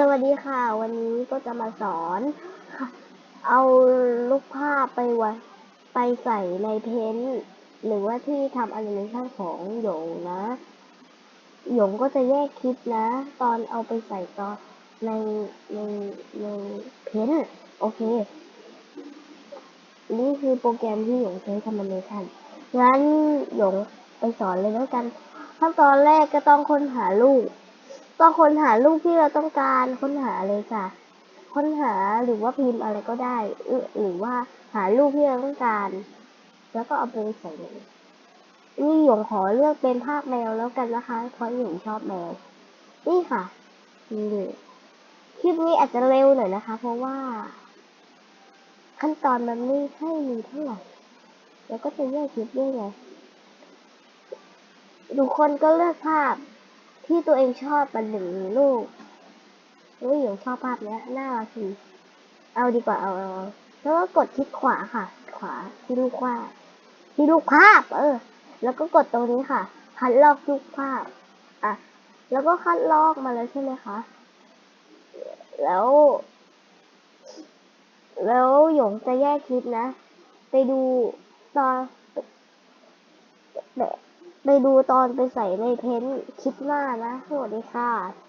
สวัสดีค่ะ วันนี้ก็จะมาสอน เอารูปภาพไปวไปใส่ในเพ้นท์หรือว่าที่ทำแอนิเมชันของหยงนะ หยงก็จะแยกคลิปนะ ตอนเอาไปใส่ตอนในในในเพ้นท์โอเค นี่คือโปรแกรมที่หยงใช้ทำแอนิเมชันงั้นหยงไปสอนเลยแล้วกันขั้นตอนแรกก็ต้องค้นหารูป ก็ค้นหารูปที่เราต้องการค้นหาเลยค่ะ ค้นหาหรือว่าพิมพ์อะไรก็ได้เออหรือว่าหารูปที่เราต้องการ แล้วก็เอาไปใส่นี่หยงขอเลือกเป็นภาพแมวแล้วกันนะคะ เพราะหยงชอบแมว นี่ค่ะนี่คลิปนี้อาจจะเร็วหน่อยนะคะ เพราะว่า ขั้นตอนมันไม่ค่อยมีเท่าไหร่ แล้วก็จะแยกคลิปด้วยไงทุกคนก็เลือกภาพ ที่ตัวเองชอบมาหนึ่งรูปเฮ้ยหยงชอบภาพเนี้ยน่ารักดีเอาดีกว่าเอาเอาแล้วก็กดคลิกขวาค่ะ ขวาที่ลูกภาพที่ลูกภาพ เออ แล้วก็กดตรงนี้ค่ะ คัดลอกลูกภาพ อะ แล้วก็คัดลอกมาแล้วใช่ไหมคะ แล้ว แล้วหยงจะแยกคลิปนะ ไปดูตอนไป ไปดูตอนไปใส่ในเพ้นท์คลิปหน้านะ สวัสดีค่ะ